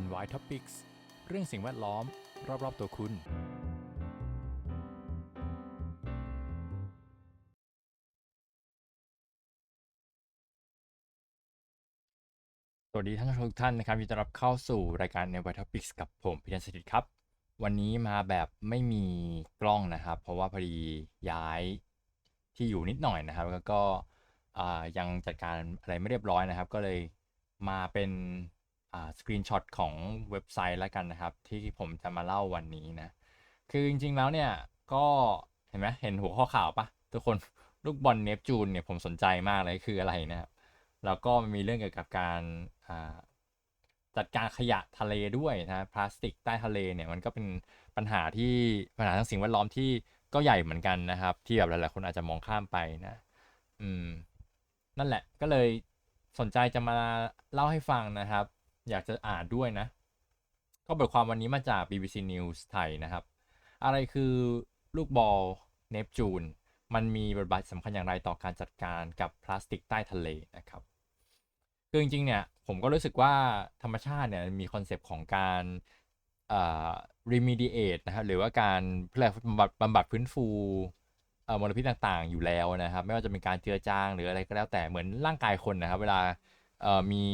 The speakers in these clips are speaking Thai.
NY Topics เรื่องสิ่งแวดล้อม รอบๆตัวคุณ สวัสดีท่านผู้ชมทุกท่านนะครับยินดีต้อนรับเข้าสู่รายการ NY Topics กับผมพิธันสถิตครับ วันนี้มาแบบไม่มีกล้องนะครับ เพราะว่าพอดีย้ายที่อยู่นิดหน่อยนะครับ แล้วก็ยังจัดการอะไรไม่เรียบร้อยนะครับ ก็เลยมาเป็น สกรีนช็อตของเว็บไซต์แล้วกันนะครับ ที่ผมจะมาเล่าวันนี้นะ คือจริงๆแล้วเนี่ยก็เห็นไหมเห็นหัวข้อข่าวปะทุกคนลูกบอลเนปจูนเนี่ยผมสนใจมากเลยคืออะไรนะครับ แล้วก็มีเรื่องเกี่ยวกับการจัดการขยะทะเลด้วยนะพลาสติกใต้ทะเลเนี่ยมันก็เป็นปัญหาที่ปัญหาทางสิ่งแวดล้อมที่ก็ใหญ่เหมือนกันนะครับ ที่แบบหลายๆคนอาจจะมองข้ามไปนะอืมนั่นแหละก็เลยสนใจจะมาเล่าให้ฟังนะครับ อยากจะอ่านด้วยนะก็บทความวันนี้มาจาก BBC News ไทยนะครับ อะไรคือลูกบอลเนปจูน มันมีบทบาทสำคัญอย่างไรต่อการจัดการกับพลาสติกใต้ทะเลนะครับ คือจริงๆ เนี่ยผมก็รู้สึกว่าธรรมชาติเนี่ยมีคอนเซปต์ของการเอ่อ remediate นะครับหรือว่าการเพื่อบำบัดบำบัดฟื้นฟูมลพิษต่างๆ อยู่แล้วนะครับ ไม่ว่าจะเป็นการเจือจางหรืออะไรก็แล้วแต่เหมือนร่างกายคนนะครับ เวลามี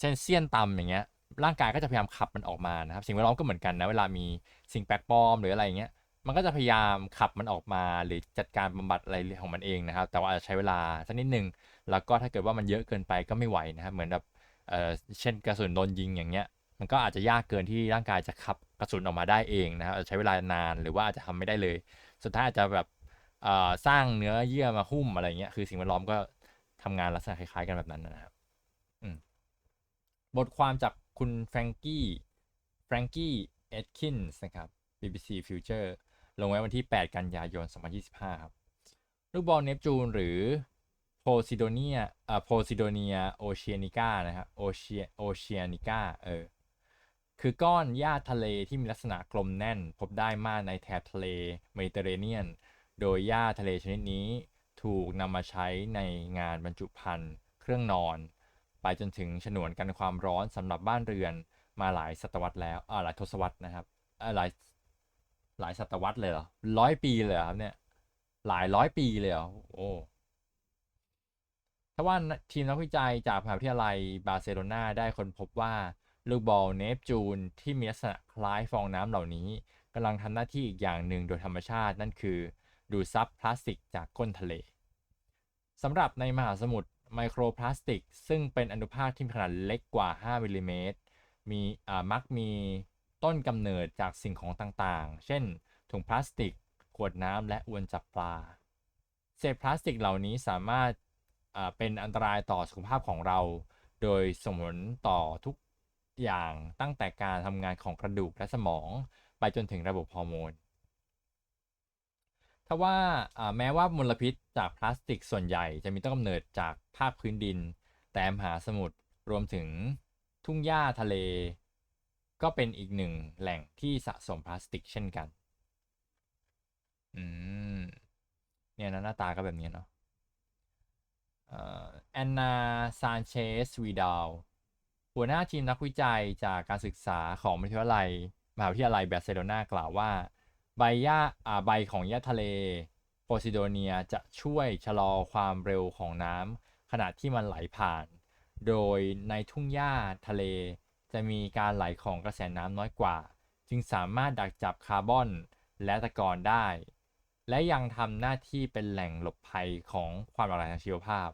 เส้นเสี้ยนต่ำอย่างเงี้ยร่างกายก็จะพยายามขับมันออกมานะครับ สิ่งแวดล้อมก็เหมือนกันนะเวลามีสิ่งแปลกปลอมหรืออะไรอย่างเงี้ยมันก็จะพยายามขับมันออกมา หรือจัดการบำบัดอะไรของมันเองนะครับ แต่ว่าอาจจะใช้เวลาสักนิดหนึ่งแล้วก็ถ้าเกิดว่ามันเยอะเกินไปก็ไม่ไหวนะครับ เหมือนแบบเอ่อเช่นกระสุนโดนยิงอย่างเงี้ยมันก็อาจจะยากเกินที่ร่างกายจะขับกระสุนออกมาได้เองนะครับจะใช้เวลานานหรือว่าอาจจะทำไม่ได้เลย สุดท้ายอาจจะแบบเอ่อสร้างเนื้อเยื่อมาหุ้มอะไรเงี้ยคือสิ่งแวดล้อมก็ทำงานลักษณะคล้ายๆกันแบบนั้นนะครับ บทความจากคุณแฟรงกี้แฟรงกี้เอ็ดคินส์นะครับ BBC Future ลงไว้วันที่ 8 กันยายน 2025 ครับ ลูกบอลเนปจูนหรือโพซิโดเนียอ่าโพซิโดเนียโอเชียนิก้านะครับโอเชียโอเชียนิก้าเออ คือก้อนหญ้าทะเลที่มีลักษณะกลมแน่น พบได้มากในแถบทะเลเมดิเตอร์เรเนียน โดยหญ้าทะเลชนิดนี้ถูกนำมาใช้ในงานบรรจุภัณฑ์เครื่องนอน ไปจนถึงฉนวนกันความร้อนสำหรับบ้านเรือนมาหลายศตวรรษแล้วอ่าหลายทศวรรษนะครับอ่าหลายหลายศตวรรษเลยเหรอร้อยปีเลยเหรอครับเนี่ย หลายร้อยปีเลยเหรอโอ้ถ้าว่าทีมนักวิจัยจากมหาวิทยาลัยบาร์เซโลนาได้ค้นพบว่าลูกบอลเนปจูนที่มีลักษณะคล้ายฟองน้ำเหล่านี้กำลังทำหน้าที่อีกอย่างหนึ่งโดยธรรมชาตินั่นคือ ดูดซับพลาสติกจากก้นทะเลสำหรับในมหาสมุทร ไมโครพลาสติก ซึ่งเป็นอนุภาคที่มีขนาดเล็กกว่า 5มิลลิเมตรมีอ่ามักมีต้นกำเนิดจากสิ่งของต่างๆ เช่น ถุงพลาสติก ขวดน้ำและอวนจับปลา เศษพลาสติกเหล่านี้สามารถอ่าเป็นอันตรายต่อสุขภาพของเรา โดยส่งผลต่อทุกอย่างตั้งแต่การทำงานของกระดูกและสมอง ไปจนถึงระบบฮอร์โมน ถ้าว่าแม้ว่ามลพิษจากพลาสติกส่วนใหญ่จะมีต้นกำเนิดจากภาคพื้นดิน แต่มหาสมุทรรวมถึงทุ่งหญ้าทะเล ก็เป็นอีกหนึ่งแหล่งที่สะสมพลาสติกเช่นกัน อืม เนี่ยนะหน้าตาก็แบบนี้เนาะแอนนาซานเชสวีดาลหัวหน้าทีมนักวิจัยจากการศึกษาของมหาวิทยาลัยมหาวิทยาลัยบาร์เซโลนากล่าวว่า ใบหญ้าอ่าใบของหญ้าทะเลโพซิโดเนียจะช่วยชะลอความเร็วของน้ำขณะที่มันไหลผ่าน โดยในทุ่งหญ้าทะเล จะมีการไหลของกระแสน้ำน้อยกว่า จึงสามารถดักจับคาร์บอนและตะกอนได้ และยังทำหน้าที่เป็นแหล่งหลบภัยของความหลากหลายทางชีวภาพ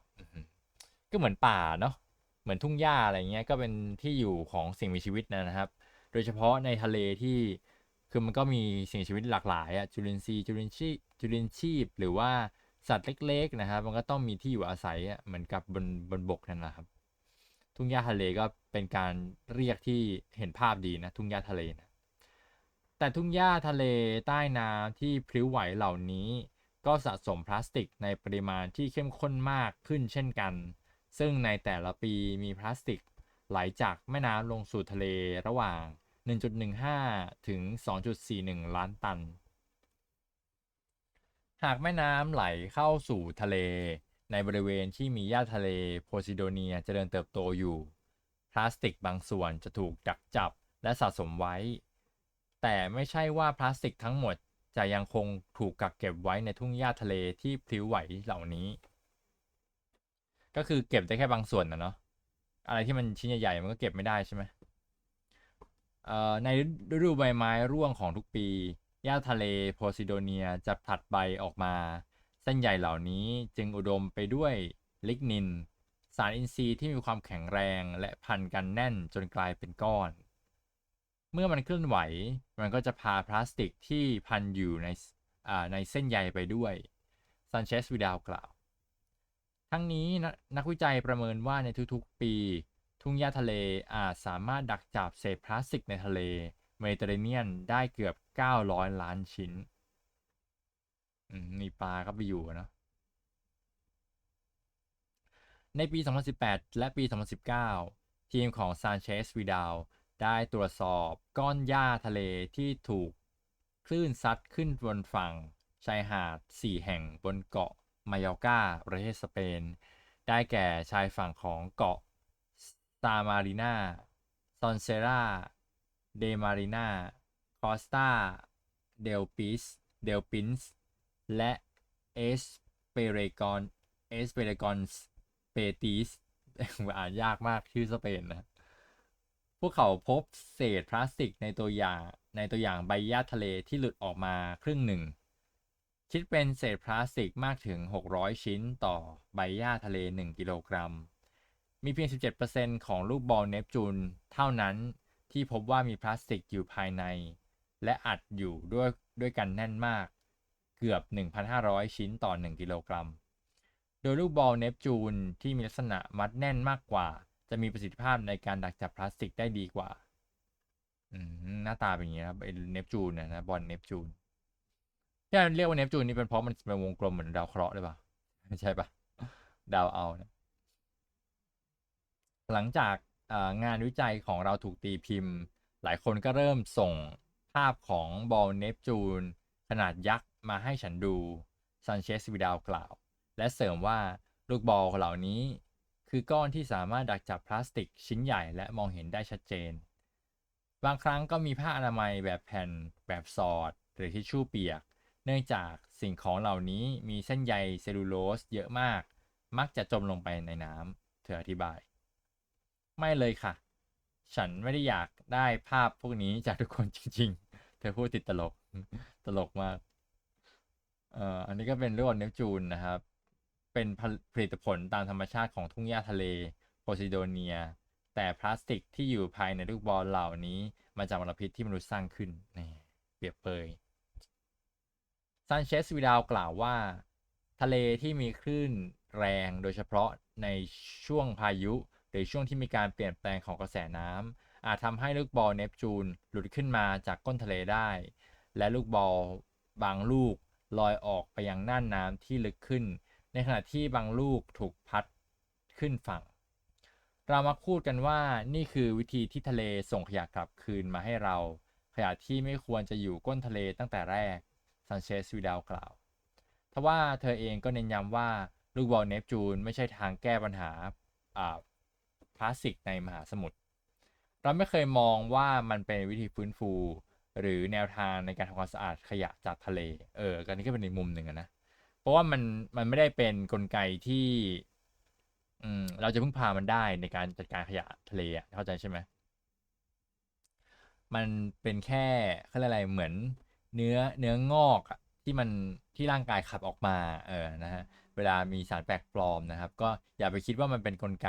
ก็เหมือนป่าเนาะเหมือนทุ่งหญ้าอะไรเงี้ยก็เป็นที่อยู่ของสิ่งมีชีวิตนะครับ โดยเฉพาะในทะเลที่ คือมันก็มีสิ่งชีวิตหลากหลายอะจุลินทรีย์จุลินชีจุลินชีพ หรือว่าสัตว์เล็ก ๆ นะครับ มันก็ต้องมีที่อยู่อาศัยอะเหมือนกับบนบนบกนั่นแหละครับ ทุ่งหญ้าทะเลก็เป็นการเรียกที่เห็นภาพดีนะทุ่งหญ้าทะเลนะแต่ทุ่งหญ้าทะเลใต้น้ำที่พลิ้วไหวเหล่านี้ ก็สะสมพลาสติกในปริมาณที่เข้มข้นมากขึ้นเช่นกัน ซึ่งในแต่ละปีมีพลาสติกไหลจากแม่น้ำลงสู่ทะเลระหว่าง 1.15 ถึง 2.41 ล้านตัน หากแม่น้ำไหลเข้าสู่ทะเล ในบริเวณที่มีหญ้าทะเลโพซิโดเนียเจริญเติบโตอยู่ พลาสติกบางส่วนจะถูกดักจับและสะสมไว้ แต่ไม่ใช่ว่าพลาสติกทั้งหมดจะยังคงถูกกักเก็บไว้ในทุ่งหญ้าทะเลที่พลิ้วไหวเหล่านี้ ก็คือเก็บได้แค่บางส่วนนะเนาะอะไรที่มันชิ้นใหญ่ๆมันก็เก็บไม่ได้ใช่ไหม ในฤดูใบไม้ร่วงของทุกปีหญ้าทะเลโพซิโดเนียจะผลัดใบออกมา เส้นใหญ่เหล่านี้จึงอุดมไปด้วยลิกนิน สารอินทรีย์ที่มีความแข็งแรงและพันกันแน่นจนกลายเป็นก้อน เมื่อมันเคลื่อนไหว มันก็จะพาพลาสติกที่พันอยู่ในในเส้นใยไปด้วยซันเชสวิดาวกล่าว ทั้งนี้นักวิจัยประเมินว่าในทุกๆปี ทุ่งหญ้าทะเลอาจสามารถดักจับเศษพลาสติกในทะเลเมดิเตอร์เรเนียนได้เกือบ 900 ล้านชิ้นมีปลาก็ไปอยู่อะเนะ ในปี 2018 และปี 2019 ทีมของซานเชสวิดาลได้ตรวจสอบก้อนหญ้าทะเลที่ถูกคลื่นซัดขึ้นบนฝั่งชายหาด 4 แห่งบนเกาะมายอกาประเทศสเปน ได้แก่ชายฝั่งของเกาะ ซามารินาซอนเซราเดมารินาคอสตาเดลปิสเดลปินส์และเอสเปเรกอนเอสเปเรกอนสเปติสอ่านยากมากชื่อสเปนนะ พวกเขาพบเศษพลาสติกในตัวอย่างในตัวอย่างใบหญ้าทะเลที่หลุดออกมาครึ่งหนึ่ง คิดเป็นเศษพลาสติกมากถึง 600 ชิ้นต่อใบหญ้าทะเล 1 กิโลกรัม มีเพียง 17%ของลูกบอลเนปจูนเท่านั้นที่พบว่ามีพลาสติกอยู่ภายใน และอัดอยู่ด้วยด้วยกันแน่นมาก เกือบ 1,500 ชิ้นต่อ 1 กิโลกรัม โดยลูกบอลเนปจูนที่มีลักษณะมัดแน่นมากกว่า จะมีประสิทธิภาพในการดักจับพลาสติกได้ดีกว่าหน้าตาเป็นอย่างนี้ครับเนปจูนนะนะบอลเนปจูนที่เรียกว่าเนปจูนนี่เป็นเพราะมันเป็นวงกลมเหมือนดาวเคราะห์หรือเปล่าไม่ใช่ปะดาวเอานะ หลังจากงานวิจัยของเราถูกตีพิมพ์ หลายคนก็เริ่มส่งภาพของบอลเนปจูน ขนาดยักษ์มาให้ฉันดูซันเชสวิดาวกล่าว และเสริมว่าลูกบอลเหล่านี้ คือก้อนที่สามารถดักจับพลาสติกชิ้นใหญ่และมองเห็นได้ชัดเจน บางครั้งก็มีผ้าอนามัยแบบแผ่น แบบสอด หรือทิชชู่เปียก เนื่องจากสิ่งของเหล่านี้มีเส้นใยเซลลูโลสเยอะมาก มักจะจมลงไปในน้ำเธออธิบาย ไม่เลยค่ะ ฉันไม่ได้อยากได้ภาพพวกนี้จากทุกคนจริง ๆ เธอพูดติดตลก ตลกมาก เอ่อ อันนี้ก็เป็นเรื่องเนปจูนนะครับ เป็นผลิตผลตามธรรมชาติของทุ่งหญ้าทะเลโพซิโดเนีย แต่พลาสติกที่อยู่ภายในลูกบอลเหล่านี้มาจากมลพิษที่มนุษย์สร้างขึ้นนี่เปรียบเปยซานเชสวิดาวกล่าวว่า ทะเลที่มีคลื่นแรงโดยเฉพาะในช่วงพายุ รือช่วงที่มีการเปลี่ยนแปลงของกระแสน้ำอาจทำให้ลูกบอลเนปจูนหลุดขึ้นมาจากก้นทะเลได้ และลูกบอลบางลูกลอยออกไปยังน่านน้ำที่ลึกขึ้น ในขณะที่บางลูกถูกพัดขึ้นฝั่ง เรามักพูดกันว่านี่คือวิธีที่ทะเลส่งขยะกลับคืนมาให้เรา ขยะที่ไม่ควรจะอยู่ก้นทะเลตั้งแต่แรกซันเชสวิดาวกล่าวทว่าเธอเองก็เน้นย้ำว่าลูกบอลเนปจูนไม่ใช่ทางแก้ปัญหาอ่า พลาสติกในมหาสมุทรเราไม่เคยมองว่ามันเป็นวิธีฟื้นฟู หรือแนวทางในการทำความสะอาดขยะจากทะเล เออกันนี้ก็เป็นอีกมุมหนึ่งนะ เพราะว่ามันมันไม่ได้เป็นกลไกที่อืมเราจะพึ่งพามันได้ในการจัดการขยะทะเลอะเข้าใจใช่ไหมมันเป็นแค่เขาเรียกอะไรเหมือนเนื้อเนื้องอกอะที่มันที่ร่างกายขับออกมา เออนะฮะเวลามีสารแปลกปลอมนะครับ ก็อย่าไปคิดว่ามันเป็นกลไก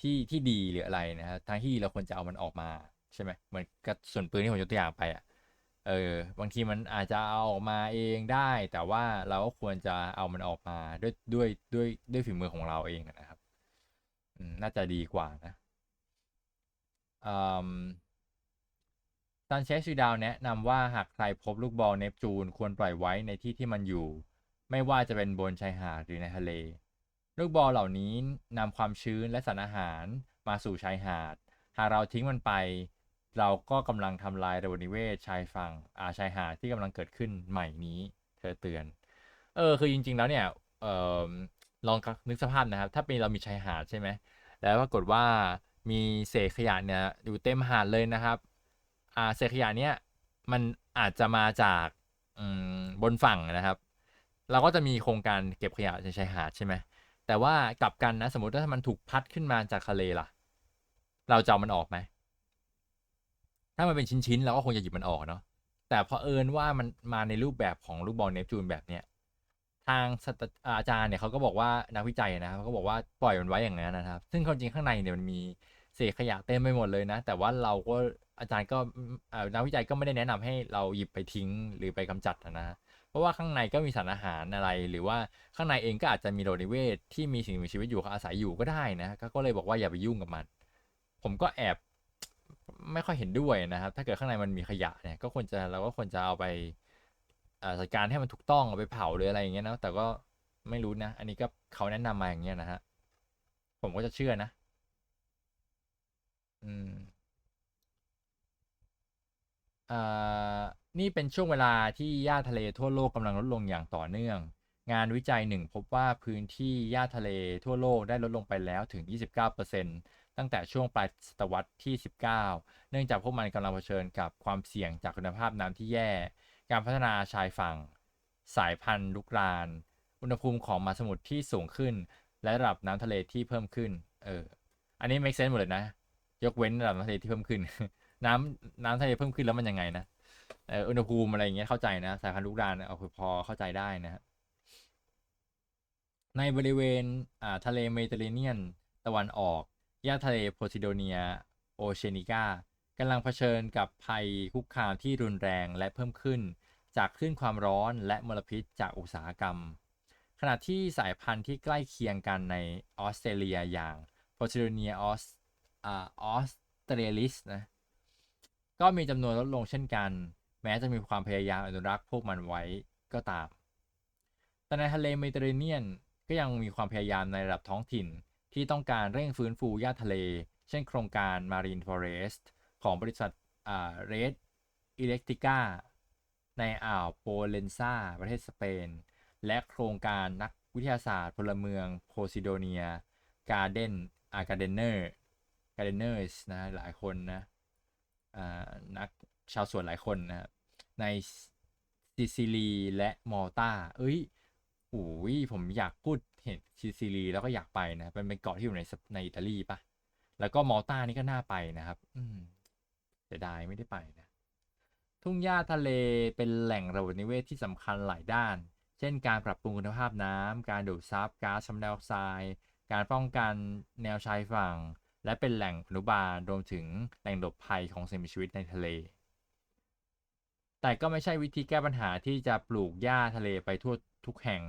ที่ที่ดีหรืออะไรนะฮะทางที่ดีเราควรจะเอามันออกมาใช่ไหมเหมือนกระสุนปืนที่ผมยกตัวอย่างไปอะเออบางทีมันอาจจะเอาออกมาเองได้ แต่ว่าเราก็ควรจะเอามันออกมาด้วยด้วยด้วยด้วยฝีมือของเราเองนะครับน่าจะดีกว่านะอืมซันเชสวิดาวแนะนำว่าหากใครพบลูกบอลเนปจูนควรปล่อยไว้ในที่ที่มันอยู่ ไม่ว่าจะเป็นบนชายหาดหรือในทะเล ลูกบอลเหล่านี้นำความชื้นและสารอาหารมาสู่ชายหาด หากเราทิ้งมันไป เราก็กำลังทำลายระบบนิเวศชายฝั่งอาชายหาดที่กำลังเกิดขึ้นใหม่นี้ เธอเตือน เออคือจริง ๆ แล้วเนี่ยเออลองนึกสภาพนะครับ ถ้าเป็นเรามีชายหาดใช่ไหมแล้วปรากฏว่ามีเศษขยะเนี่ยอยู่เต็มหาดเลยนะครับอ่าเศษขยะเนี้ยมันอาจจะมาจากบนฝั่งนะครับ เราก็จะมีโครงการเก็บขยะในชายหาดใช่ไหม แต่ว่ากลับกันนะ สมมติว่าถ้ามันถูกพัดขึ้นมาจากทะเลล่ะ เราจะเอามันออกไหม ถ้ามันเป็นชิ้นๆเราก็คงจะหยิบมันออกเนาะแต่พอเอิญว่ามันมาในรูปแบบของลูกบอลเนปจูนแบบเนี้ยทางศาสตราอาจารย์เนี่ยเขาก็บอกว่านักวิจัยนะครับเขาก็บอกว่าปล่อยมันไว้อย่างนั้นนะครับ ซึ่งความจริงข้างในเนี่ยมันมีเศษขยะเต็มไปหมดเลยนะ แต่ว่าเราก็อาจารย์ก็เอ่อนักวิจัยก็ไม่ได้แนะนำให้เราหยิบไปทิ้งหรือไปกำจัดนะ เพราะว่าข้างในก็มีสารอาหารอะไร หรือว่าข้างในเองก็อาจจะมีโรนิเวศที่มีสิ่งมีชีวิตอยู่อาศัยอยู่ก็ได้นะก็เลยบอกว่าอย่าไปยุ่งกับมัน ผมก็แอบไม่ค่อยเห็นด้วยนะครับ ถ้าเกิดข้างในมันมีขยะเนี่ยก็ควรจะเราก็ควรจะเอาไปจัดการให้มันถูกต้องเอาไปเผาหรืออะไรอย่างเงี้ยนะแต่ก็ไม่รู้นะ อันนี้ก็เขาแนะนำมาอย่างเงี้ยนะฮะผมก็จะเชื่อนะ อืมอ่า นี่เป็นช่วงเวลาที่หญ้าทะเลทั่วโลกกำลังลดลงอย่างต่อเนื่อง งานวิจัยหนึ่งพบว่าพื้นที่หญ้าทะเลทั่วโลกได้ลดลงไปแล้วถึง 29%ตั้งแต่ช่วงปลายศตวรรษที่ 19 เนื่องจากพวกมันกำลังเผชิญกับความเสี่ยงจากคุณภาพน้ำที่แย่ การพัฒนาชายฝั่ง สายพันธุ์ลุกราน อุณหภูมิของมหาสมุทรที่สูงขึ้น และระดับน้ำทะเลที่เพิ่มขึ้น เออ อันนี้ make sense หมดเลยนะ ยกเว้นระดับน้ำทะเลที่เพิ่มขึ้น น้ำน้ำทะเลเพิ่มขึ้นแล้วมันยังไงนะ เอออุณหภูมิอะไรอย่างเงี้ยเข้าใจนะสายพันธุ์ลุกรานเอาคือพอเข้าใจได้นะฮะในบริเวณอ่าทะเลเมดิเตอร์เรเนียน ตะวันออกหญ้าทะเลโพซิโดเนียโอเชนิกากำลังเผชิญกับภัยคุกคามที่รุนแรงและเพิ่มขึ้น จากคลื่นความร้อนและมลพิษจากอุตสาหกรรม ขณะที่สายพันธุ์ที่ใกล้เคียงกันในออสเตรเลียอย่างโพซิโดเนียออสอ่าออสเตรลิสนะก็มีจำนวนลดลงเช่นกัน แม้จะมีความพยายามอนุรักษ์พวกมันไว้ก็ตาม แต่ในทะเลเมดิเตอร์เรเนียนก็ยังมีความพยายามในระดับท้องถิ่นที่ต้องการเร่งฟื้นฟูหญ้าทะเล เช่นโครงการ Marine Forest ของบริษัทอ่า Red Electrica ในอ่าวโปเลนซาประเทศสเปน และโครงการนักวิทยาศาสตร์พลเมืองโพซิโดเนียการ์เดนอาการ์เดเนอร์การ์เดเนอร์สนะหลายคนนะนัก ชาวสวนหลายคนนะครับในซิซิลีและมอลตาเอ้ยโอ้ยผมอยากพูดเห็นซิซิลีแล้วก็อยากไปนะเป็นเป็นเกาะที่อยู่ในในอิตาลีปะแล้วก็มอลตานี่ก็น่าไปนะครับ อืมเสียดายไม่ได้ไปนะ ทุ่งหญ้าทะเลเป็นแหล่งระบบนิเวศที่สำคัญหลายด้าน เช่น การปรับปรุงคุณภาพน้ำการดูดซับก๊าซคาร์บอนไดออกไซด์การป้องกันแนวชายฝั่ง และเป็นแหล่งอนุบาลรวมถึงแหล่งหลบภัยของสิ่งมีชีวิตในทะเล แต่ก็ไม่ใช่วิธีแก้ปัญหาที่จะปลูกหญ้าทะเลไปทั่วทุกแห่ง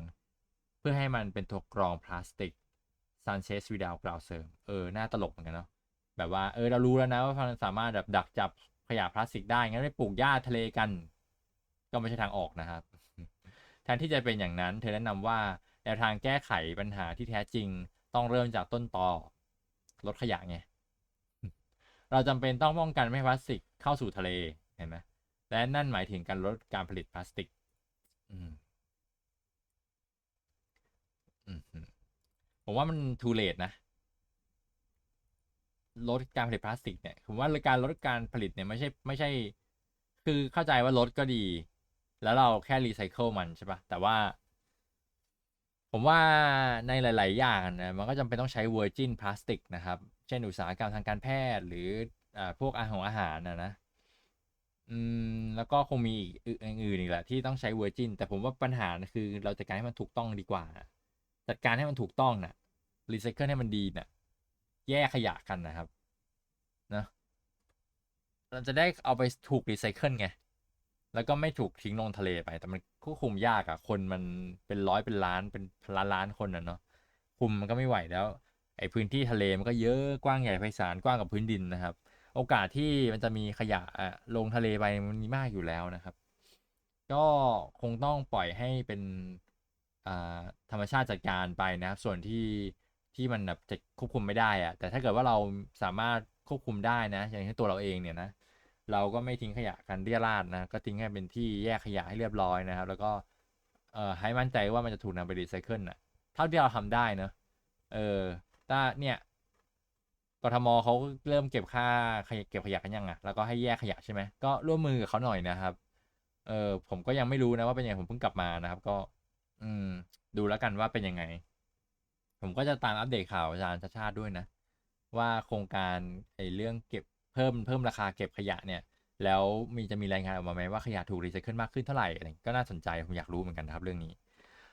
เพื่อให้มันเป็นตัวกรองพลาสติกซันเชสวิดาวกล่าวเสริม เออ น่าตลกเหมือนกันเนาะ แบบว่า เออ เรารู้แล้วนะว่ามันสามารถแบบดักจับขยะพลาสติกได้ งั้นไปปลูกหญ้าทะเลกัน ก็ไม่ใช่ทางออกนะครับ แทนที่จะเป็นอย่างนั้น เธอแนะนำว่าแนวทางแก้ไขปัญหาที่แท้จริงต้องเริ่มจากต้นตอลดขยะไง เราจำเป็นต้องป้องกันไม่ให้พลาสติกเข้าสู่ทะเล เห็นไหม และนั่นหมายถึงการลดการผลิตพลาสติก อืมผมว่ามันทูเลตนะลดการผลิตพลาสติกเนี่ยผมว่าการลดการผลิตเนี่ยไม่ใช่ไม่ใช่ คือเข้าใจว่าลดก็ดี แล้วเราแค่รีไซเคิลมันใช่ปะแต่ว่า ผมว่าในหลาย ๆ อย่างนะมันก็จำเป็นต้องใช้เวอร์จินพลาสติกนะครับ เช่นอุตสาหกรรมทางการแพทย์หรืออพวกอาหารอาหารนะนะ อืม แล้วก็คงมีอีกอื่นอีกแหละที่ต้องใช้เวอร์จินแต่ผมว่าปัญหาคือเราจัดการให้มันถูกต้องดีกว่า จัดการให้มันถูกต้องนะ่ะรีไซเคิลให้มันดีนะ่ะ แยกขยะกันนะครับนะเราจะได้เอาไปถูกรีไซเคิลไง แล้วก็ไม่ถูกทิ้งลงทะเลไป แต่มันควบคุมยากอะคนมันเป็นร้อยเป็นล้านเป็นล้านล้านคนอะเนาะคุมมันก็ไม่ไหวแล้ว ไอ้พื้นที่ทะเลมันก็เยอะกว้างใหญ่ไพศาลกว้างกับพื้นดินนะครับ โอกาสที่มันจะมีขยะลงทะเลไปมันมีมากอยู่แล้วนะครับ ก็คงต้องปล่อยให้เป็นธรรมชาติจัดการไปนะครับ ส่วนที่ที่มันแบบจะควบคุมไม่ได้อะแต่ถ้าเกิดว่าเราสามารถควบคุมได้นะ อย่างเช่นตัวเราเองเนี่ยนะเราก็ไม่ทิ้งขยะกันเรี่ยราดนะก็ทิ้งให้เป็นที่แยกขยะให้เรียบร้อยนะครับ แล้วก็เอ่อให้มั่นใจว่ามันจะถูกนำไปรีไซเคิลนะเท่าที่เราทำได้เนะเออถ้าเนี่ย กทมเขาเริ่มเก็บค่าขยะเก็บขยะกันยังอะแล้วก็ให้แยกขยะใช่ไหมก็ร่วมมือกับเขาหน่อยนะครับเออผมก็ยังไม่รู้นะว่าเป็นยังไงผมเพิ่งกลับมานะครับ ก็ อืม ดูแล้วกันว่าเป็นยังไง ผมก็จะตามอัปเดตข่าวอาจารย์ชาติชาติด้วยนะ ว่าโครงการไอ้เรื่องเก็บเพิ่มเพิ่มราคาเก็บขยะเนี่ย แล้วมีจะมีรายงานออกมาไหมว่าขยะถูกรีไซเคิลมากขึ้นเท่าไหร่อะไรก็น่าสนใจผมอยากรู้เหมือนกันนะครับเรื่องนี้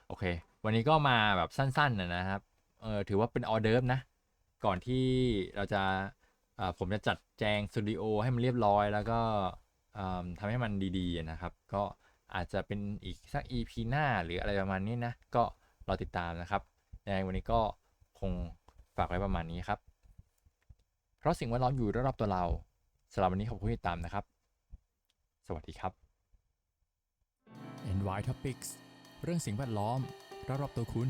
โอเค วันนี้ก็มาแบบสั้นๆนะครับเออถือว่าเป็นออเดิร์ฟนะ ก่อนที่เราจะผมจะจัดแจงสตูดิโอให้มันเรียบร้อย แล้วก็ทำให้มันดีๆนะครับ ก็อาจจะเป็นอีกสัก EP หน้าหรืออะไรประมาณนี้นะ ก็รอติดตามนะครับยังไงวันนี้ก็คงฝากไว้ประมาณนี้ครับ เพราะสิ่งแวดล้อมอยู่รอบๆตัวเราสำหรับวันนี้ขอบคุณที่ติดตามนะครับ สวัสดีครับ NY Topics เรื่องสิ่งแวดล้อมรอบๆตัวคุณ